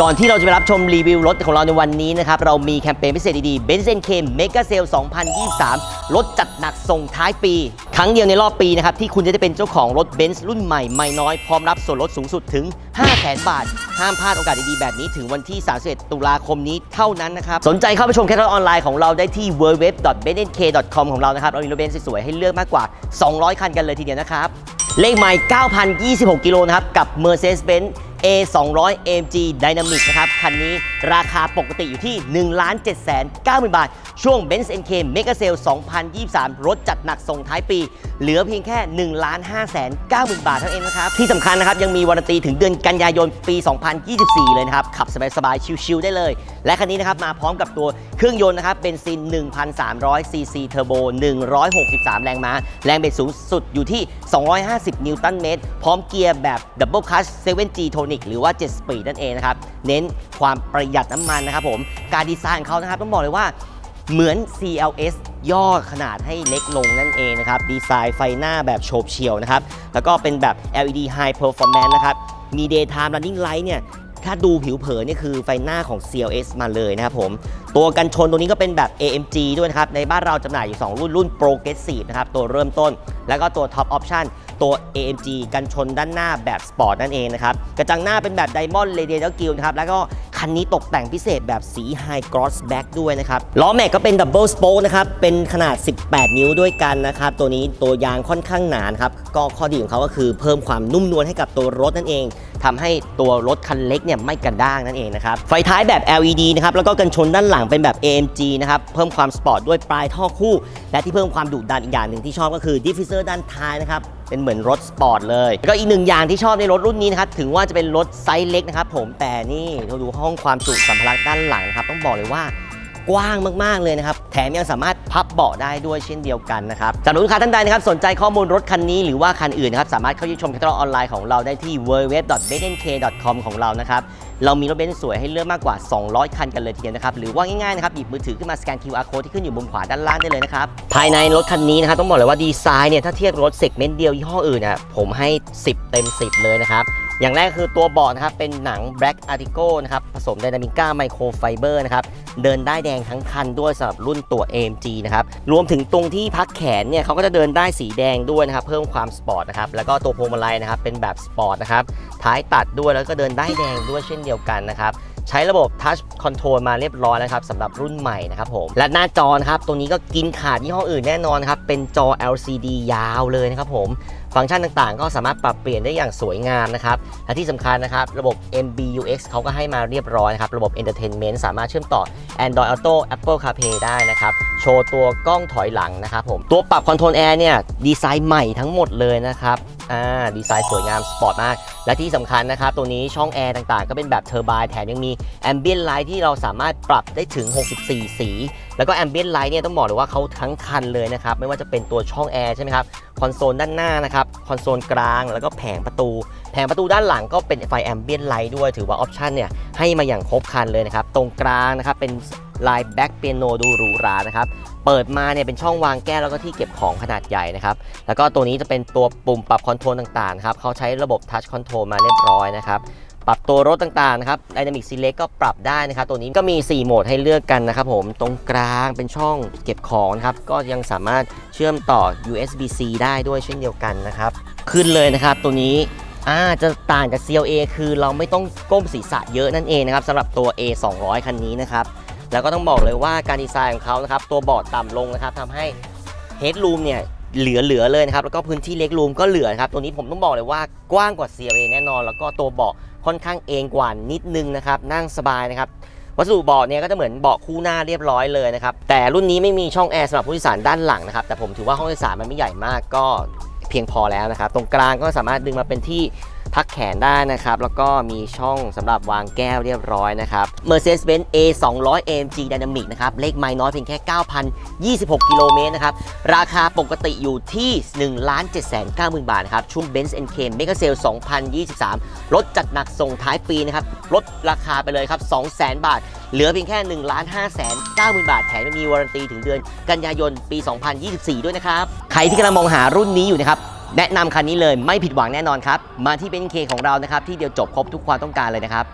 ก่อนที่เราจะไปรับชมรีวิวรถของเราในวันนี้นะครับ เรามีแคมเปญพิเศษดีๆ b e n z e n K Mega Sale 2023 รถจัดหนักส่งท้ายปี ครั้งเดียวในรอบปีนะครับ ที่คุณจะได้เป็นเจ้าของรถเบนซ์รุ่นใหม่ไม่น้อย พร้อมรับส่วนลดสูงสุดถึง 500,000 บาท ห้ามพลาดโอกาสดีๆ แบบนี้ถึงวันที่ 31 ตุลาคมนี้เท่านั้นนะครับ สนใจเข้าไปชมแคทตาล็อกออนไลน์ของเราได้ที่ w w w b e n z k c o m ของเรานะครับเรามีรถเบนซ์สวยๆให้เลือกมากกว่า 200 คันกันเลยทีเดียวนะครับเลขไมล์9,026 กิโลนะครับกับ Mercedes-Benz A 2 0 0 AMG Dynamic นะครับ คันนี้ราคาปกติอยู่ที่ 1 7 9 0 0 0 0 บาท ช่วง Benz NK Mega Sale 2023 รถจัดหนักส่งท้ายปี เหลือเพียงแค่ 1 5 9 0 0 0 0 บาทเท่านั้นเองนะครับ ที่สำคัญนะครับ ยังมีวารันตีถึงเดือนกันยายนปี 2024 เลยนะครับ ขับสบายๆ ชิลๆ ได้เลย และคันนี้นะครับ มาพร้อมกับตัวเครื่องยนต์นะครับเบนซิน 1,300ซีซีเทอร์โบ 163 แรงม้า แรงเบิดสูงสุดอยู่ที่ 250 นิวตันเมตร พร้อมเกียร์แบบดับเบิลคัช 7G นิกหรือว่า7 Speed นั่นเองนะครับ เน้นความประหยัดน้ำมันนะครับผม การดีไซน์ของเขานะครับ ต้องบอกเลยว่าเหมือน CLS ย่อขนาดให้เล็กลงนั่นเองนะครับ ดีไซน์ไฟหน้าแบบโฉบเฉี่ยวนะครับ แล้วก็เป็นแบบ LED High Performance นะครับ มี Daytime Running Light เนี่ย ถ้าดูผิวเผินนี่คือไฟหน้าของ CLS มาเลยนะครับผม ตัวกันชนตัวนี้ก็เป็นแบบ AMG ด้วยนะครับ ในบ้านเราจำหน่ายอยู่ 2 รุ่นรุ่น Progressive นะครับ ตัวเริ่มต้น แล้วก็ตัว Top Option ตัว AMG กันชนด้านหน้าแบบสปอร์ตนั่นเองนะครับ กระจังหน้าเป็นแบบ Diamond Radiator Grille นะครับ แล้วก็ คันนี้ตกแต่งพิเศษแบบสี High Gloss Black ด้วยนะครับ ล้อแม็กก็เป็น Double Spoke นะครับ เป็นขนาด 18 นิ้วด้วยกันนะครับ ตัวนี้ตัวยางค่อนข้างหนานะครับ ก็ข้อดีของเขาก็คือเพิ่มความนุ่มนวลให้กับตัวรถนั่นเองทำให้ตัวรถคันเล็กเนี่ยไม่กระด้างนั่นเองนะครับ ไฟท้ายแบบ LED นะครับ แล้วก็กันชนด้านหลังเป็นแบบ AMG นะครับ เพิ่มความสปอร์ตด้วยปลายท่อคู่ และที่เพิ่มความดุดันอีกอย่างหนึ่งที่ชอบก็คือดิฟฟิเซอร์ด้านท้ายนะครับ เป็นเหมือนรถสปอร์ตเลยแล้วก็อีกหนึ่งอย่างที่ชอบในรถรุ่นนี้นะครับถึงว่าจะเป็นรถไซส์เล็กนะครับผมแต่นี่เราดูห้องความจุสัมภาระด้านหลังนะครับต้องบอกเลยว่ากว้างมาก ๆ เลยนะครับ แถมยังสามารถพับเบาะได้ด้วยเช่นเดียวกันนะครับสำหรับลูกค้าท่านใดนะครับ สนใจข้อมูลรถคันนี้หรือว่าคันอื่นนะครับ สามารถเข้าชมแคตตาล็อกออนไลน์ของเราได้ที่ www.benk.com ของเรานะครับ เรามีรถเบนซ์สวยให้เลือกมากกว่า 200 คันกันเลยทีเดียวนะครับ หรือว่าง่ายๆนะครับหยิบมือถือขึ้นมาสแกน QR code ที่ขึ้นอยู่มุมขวาด้านล่างได้เลยนะครับ ภายในรถคันนี้นะครับต้องบอกเลยว่าดีไซน์เนี่ยถ้าเทียบรถเซกเมนต์เดียวยี่ห้ออื่นน่ะผมให้ 10 เต็ม 10 เลยนะครับ อย่างแรกคือตัวเบาะนะครับ เป็นหนัง Black Article นะครับ ผสม Dynamica Microfiber นะครับ เดินได้แดงทั้งคันด้วยสำหรับรุ่นตัว AMG นะครับ รวมถึงตรงที่พักแขนเนี่ยเขาก็จะเดินได้สีแดงด้วยนะครับ เพิ่มความสปอร์ตนะครับ แล้วก็ตัวพวงมาลัยนะครับ เป็นแบบสปอร์ตนะครับ ท้ายตัดด้วยแล้วก็เดินได้แดงด้วยเช่นเดียวกันนะครับใช้ระบบ Touch Control มาเรียบร้อยแล้วครับสำหรับรุ่นใหม่นะครับผม และหน้าจอนะครับตรงนี้ก็กินขาดยี่ห้ออื่นแน่นอนครับ เป็นจอ LCD ยาวเลยนะครับผม ฟังก์ชันต่างๆ ก็สามารถปรับเปลี่ยนได้อย่างสวยงามนะครับ และที่สำคัญนะครับ ระบบ MBUX เขาก็ให้มาเรียบร้อยนะครับ ระบบ Entertainment สามารถเชื่อมต่อ Android Auto Apple CarPlay ได้นะครับ โชว์ตัวกล้องถอยหลังนะครับผม ตัวปรับคอนโทรลแอร์เนี่ยดีไซน์ใหม่ทั้งหมดเลยนะครับ อ่า ดีไซน์สวยงามสปอร์ตมาก และที่สำคัญนะครับ ตัวนี้ช่องแอร์ต่างๆ ก็เป็นแบบเทอร์ไบน์แถมยังมี Ambient Light ที่เราสามารถปรับได้ถึง 64 สี แล้วก็ Ambient Light เนี่ยต้องบอกเลยว่าเขาทั้งคันเลยนะครับ ไม่ว่าจะเป็นตัวช่องแอร์ใช่ไหมครับ คอนโซลด้านหน้านะครับคอนโซลกลางแล้วก็แผงประตู แผงประตูด้านหลังก็เป็นไฟแอมเบียนไลท์ด้วย ถือว่าออปชันเนี่ยให้มาอย่างครบครันเลยนะครับ ตรงกลางนะครับเป็นลายแบ็กเปียโนดูหรูหรานะครับ เปิดมาเนี่ยเป็นช่องวางแก้วแล้วก็ที่เก็บของขนาดใหญ่นะครับ แล้วก็ตัวนี้จะเป็นตัวปุ่มปรับคอนโทรลต่างๆครับเขาใช้ระบบทัชคอนโทรลมาเรียบร้อยนะครับ ปรับตัวรถต่างๆนะครับ Dynamic Select ก็ปรับได้นะครับ ตัวนี้ก็มี 4 โหมดให้เลือกกันนะครับผม ตรงกลางเป็นช่องเก็บของนะครับ ก็ยังสามารถเชื่อมต่อ USB-C ได้ด้วยเช่นเดียวกันนะครับ ขึ้นเลยนะครับตัวนี้อ่าจะต่างจาก CLA คือเราไม่ต้องก้มศีรษะเยอะนั่นเองนะครับสำหรับตัว A 200คันนี้นะครับ แล้วก็ต้องบอกเลยว่าการดีไซน์ของเขานะครับ ตัวเบาะต่ำลงนะครับทำให้ Headroom เนี่ย เหลือเหลือเลยนะครับแล้วก็พื้นที่เล็กรูมก็เหลือครับตัวนี้ผมต้องบอกเลยว่ากว้างกว่า CLA แน่นอน แล้วก็ตัวเบาะค่อนข้างเองกว่านิดนึงนะครับนั่งสบายนะครับวัสดุเบาะเนี่ยก็จะเหมือนเบาะคู่หน้าเรียบร้อยเลยนะครับแต่รุ่นนี้ไม่มีช่องแอร์สำหรับผู้โดยสารด้านหลังนะครับแต่ผมถือว่าห้องโดยสารมันไม่ใหญ่มากก็เพียงพอแล้วนะครับตรงกลางก็สามารถดึงมาเป็นที่ พักแขนได้นะครับ แล้วก็มีช่องสำหรับวางแก้วเรียบร้อยนะครับ Mercedes-Benz A 2 0 0 AMG Dynamic นะครับ เลขไม้น้อยเพียงแค่ 9,026 กิโลเมตรนะครับ ราคาปกติอยู่ที่ 1 7 9 0 0 0 บาทนะครับ ช่วง Benz NK Mega Sale 2023รถจัดหนักส่งท้ายปีนะครับ ลดราคาไปเลยครับ 200,000 บาท เหลือเพียงแค่ 1 5 9 0 0 0 0 บาท แถมมีวารันตีถึงเดือนกันยายนปี 2024 ด้วยนะครับ ใครที่กำลังมองหารุ่นนี้อยู่นะครับ แนะนำคันนี้เลยไม่ผิดหวังแน่นอนครับ มาที่เบนเคของเรานะครับ ที่เดียวจบครบทุกความต้องการเลยนะครับ